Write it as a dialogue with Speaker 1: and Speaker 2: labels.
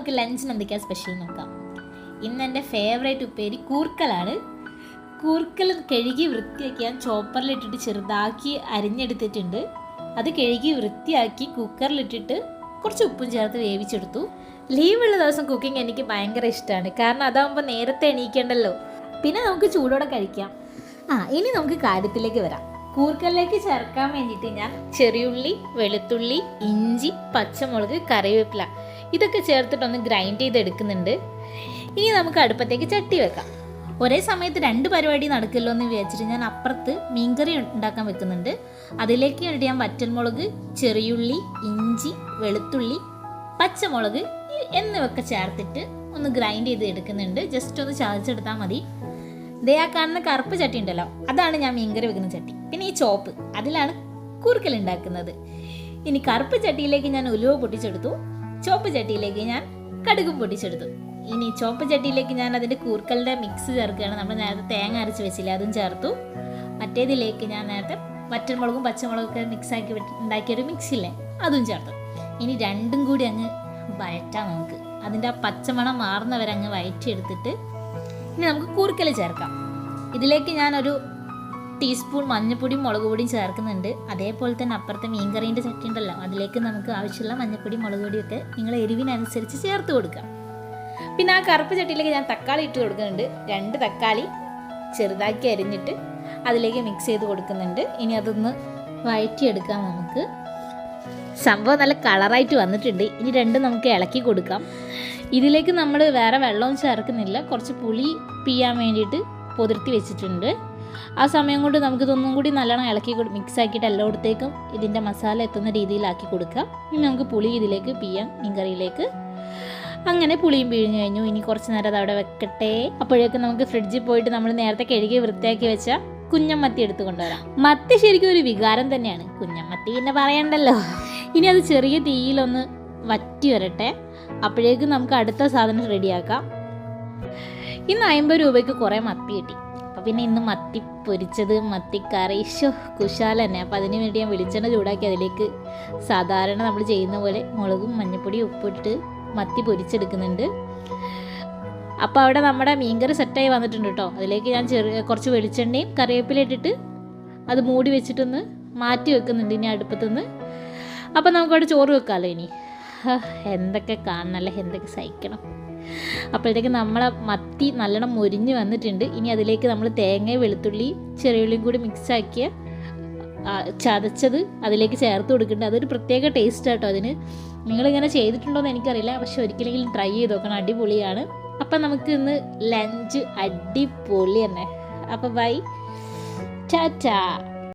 Speaker 1: നമുക്ക് ലഞ്ചിന് എന്തൊക്കെയാണ് സ്പെഷ്യൽ നോക്കാം. ഇന്ന് എന്റെ ഫേവറേറ്റ് ഉപ്പേരി കൂർക്കലാണ്. കൂർക്കൽ കഴുകി വൃത്തിയാക്കി ഞാൻ ചോപ്പറിലിട്ടിട്ട് ചെറുതാക്കി അരിഞ്ഞെടുത്തിട്ടുണ്ട്. അത് കഴുകി വൃത്തിയാക്കി കുക്കറിലിട്ടിട്ട് കുറച്ച് ഉപ്പും ചേർത്ത് വേവിച്ചെടുത്തു. ലീവുള്ള ദിവസം കുക്കിംഗ് എനിക്ക് ഭയങ്കര ഇഷ്ടമാണ് കാരണം അതാകുമ്പോൾ നേരത്തെ എണീക്കണ്ടല്ലോ. പിന്നെ നമുക്ക് ചൂടോടെ കഴിക്കാം. ആ ഇനി നമുക്ക് കാര്യത്തിലേക്ക് വരാം. കൂർക്കലിലേക്ക് ചേർക്കാൻ വേണ്ടിയിട്ട് ഞാൻ ചെറിയുള്ളി വെളുത്തുള്ളി ഇഞ്ചി പച്ചമുളക് കറിവേപ്പില ഇതൊക്കെ ചേർത്തിട്ടൊന്ന് ഗ്രൈൻഡ് ചെയ്തെടുക്കുന്നുണ്ട്. ഇനി നമുക്ക് അടുപ്പത്തേക്ക് ചട്ടി വെക്കാം. ഒരേ സമയത്ത് രണ്ട് പരിപാടി നടക്കില്ലോ എന്ന് വിചാരിച്ചിട്ട് ഞാൻ അപ്പുറത്ത് മീൻകറി ഉണ്ടാക്കാൻ വെക്കുന്നുണ്ട്. അതിലേക്ക് വേണ്ടി ഞാൻ വറ്റൽമുളക് ചെറിയുള്ളി ഇഞ്ചി വെളുത്തുള്ളി പച്ചമുളക് എന്നിവയൊക്കെ ചേർത്തിട്ട് ഒന്ന് ഗ്രൈൻഡ് ചെയ്ത് എടുക്കുന്നുണ്ട് ജസ്റ്റ് ഒന്ന് ചതച്ചെടുത്താൽ മതി. ദേ ആ കാണുന്ന കറുപ്പ് ചട്ടി ഉണ്ടല്ലോ അതാണ് ഞാൻ മീൻകറി വെക്കുന്ന ചട്ടി. പിന്നെ ഈ ചോപ്പ് അതിലാണ് കുറുക്കൽ ഉണ്ടാക്കുന്നത്. ഇനി കറുപ്പ് ചട്ടിയിലേക്ക് ഞാൻ ഉലുവ പൊട്ടിച്ചെടുത്തു. ചോപ്പ് ചട്ടിയിലേക്ക് ഞാൻ കടുകും പൊട്ടിച്ചെടുത്തു. ഇനി ചോപ്പ് ചട്ടിയിലേക്ക് ഞാൻ അതിന്റെ കൂർക്കലിന്റെ മിക്സ് ചേർക്കുകയാണ്. നമ്മൾ നേരത്തെ തേങ്ങ അരച്ച് വെച്ചില്ല അതും ചേർത്തു. മറ്റേതിലേക്ക് ഞാൻ നേരത്തെ വറ്റൻമുളകും പച്ചമുളകും ഒക്കെ മിക്സാക്കി ഉണ്ടാക്കിയൊരു മിക്സില്ലേ അതും ചേർത്തു. ഇനി രണ്ടും കൂടി അങ്ങ് വഴറ്റാം നമുക്ക്. അതിന്റെ ആ പച്ചമണം മാറുന്നവരങ്ങ് വഴറ്റിയെടുത്തിട്ട് ഇനി നമുക്ക് കൂർക്കൽ ചേർക്കാം. ഇതിലേക്ക് ഞാനൊരു ടീസ്പൂൺ മഞ്ഞൾപ്പൊടിയും മുളക് പൊടിയും ചേർക്കുന്നുണ്ട്. അതേപോലെ തന്നെ അപ്പുറത്തെ മീൻകറീന്റെ ചട്ടി ഉണ്ടല്ലോ അതിലേക്ക് നമുക്ക് ആവശ്യമുള്ള മഞ്ഞൾപ്പൊടി മുളക് പൊടിയൊക്കെ നിങ്ങൾ എരിവിനനുസരിച്ച് ചേർത്ത് കൊടുക്കുക പിന്നെ ആ കറുപ്പ് ചട്ടിയിലേക്ക് ഞാൻ തക്കാളി ഇട്ട് കൊടുക്കുന്നുണ്ട്. രണ്ട് തക്കാളി ചെറുതാക്കി അരിഞ്ഞിട്ട് അതിലേക്ക് മിക്സ് ചെയ്ത് കൊടുക്കുന്നുണ്ട്. ഇനി അതൊന്ന് വഴറ്റിയെടുക്കാം നമുക്ക്. സംഭവം നല്ല കളറായിട്ട് വന്നിട്ടുണ്ട്. ഇനി രണ്ടും നമുക്ക് ഇളക്കി കൊടുക്കാം. ഇതിലേക്ക് നമ്മൾ വേറെ വെള്ളവും ചേർക്കുന്നില്ല. കുറച്ച് പുളി പിയാൻ വേണ്ടിയിട്ട് പൊതിർത്തി വെച്ചിട്ടുണ്ട്. ആ സമയം കൊണ്ട് നമുക്കിതൊന്നും കൂടി നല്ലോണം ഇളക്കി മിക്സ് ആക്കിയിട്ട് എല്ലായിടത്തേക്കും ഇതിന്റെ മസാല എത്തുന്ന രീതിയിലാക്കി കൊടുക്കാം. ഇനി നമുക്ക് പുളി ഇതിലേക്ക് പിയാം മീൻകറിയിലേക്ക്. അങ്ങനെ പുളിയും പിഴിഞ്ഞു കഴിഞ്ഞു. ഇനി കുറച്ച് നേരം അത് അവിടെ വെക്കട്ടെ. അപ്പോഴേക്കും നമുക്ക് ഫ്രിഡ്ജിൽ പോയിട്ട് നമ്മൾ നേരത്തെ കഴുകി വൃത്തിയാക്കി വെച്ച കുഞ്ഞമ്മത്തി എടുത്തു കൊണ്ടുവരാം. മത്തി ശരിക്കും ഒരു വികാരം തന്നെയാണ്. കുഞ്ഞമ്മത്തി എന്നെ പറയണ്ടല്ലോ. ഇനി അത് ചെറിയ തീയിലൊന്ന് വറ്റി വരട്ടെ അപ്പോഴേക്കും നമുക്ക് അടുത്ത സാധനം റെഡിയാക്കാം ഇന്ന് അമ്പത് രൂപയ്ക്ക് കുറേ മത്തി കിട്ടി. അപ്പം പിന്നെ ഇന്ന് മത്തി പൊരിച്ചത് മത്തിക്കറി. ഷോ കുശാല തന്നെ അപ്പം അതിന് വേണ്ടി ഞാൻ വെളിച്ചെണ്ണ ചൂടാക്കി അതിലേക്ക് സാധാരണ നമ്മൾ ചെയ്യുന്ന പോലെ മുളകും മഞ്ഞപ്പൊടിയും ഉപ്പിട്ട് മത്തി പൊരിച്ചെടുക്കുന്നുണ്ട്. അപ്പോൾ അവിടെ നമ്മുടെ മീൻകറി സെറ്റായി വന്നിട്ടുണ്ട് കേട്ടോ. അതിലേക്ക് ഞാൻ ചെറിയ കുറച്ച് വെളിച്ചെണ്ണയും കറിവേപ്പില ഇട്ടിട്ട് അത് മൂടി വെച്ചിട്ടൊന്ന് മാറ്റി വെക്കുന്നുണ്ട് ഇനി അടുപ്പത്തുനിന്ന്. അപ്പം നമുക്കവിടെ ചോറ് വെക്കാമല്ലോ ഇനി? എന്തൊക്കെ കാണണല്ലേ എന്തൊക്കെ സഹിക്കണം? അപ്പോഴത്തേക്ക് നമ്മളെ മത്തി നല്ലോണം മൊരിഞ്ഞ് വന്നിട്ടുണ്ട്. ഇനി അതിലേക്ക് നമ്മൾ തേങ്ങയും വെളുത്തുള്ളി ചെറിയുള്ളിയും കൂടി മിക്സാക്കിയ ചതച്ചത് അതിലേക്ക് ചേർത്ത് കൊടുക്കുന്നുണ്ട്. അതൊരു പ്രത്യേക ടേസ്റ്റ് കേട്ടോ അതിന്. നിങ്ങളിങ്ങനെ ചെയ്തിട്ടുണ്ടോ എന്ന് എനിക്കറിയില്ല. പക്ഷെ ഒരിക്കലെങ്കിലും ട്രൈ ചെയ്ത് നോക്കണം. അടിപൊളിയാണ്. അപ്പം നമുക്ക് ഇന്ന് ലഞ്ച് അടിപൊളി തന്നെ. അപ്പം ബൈ ടാറ്റാ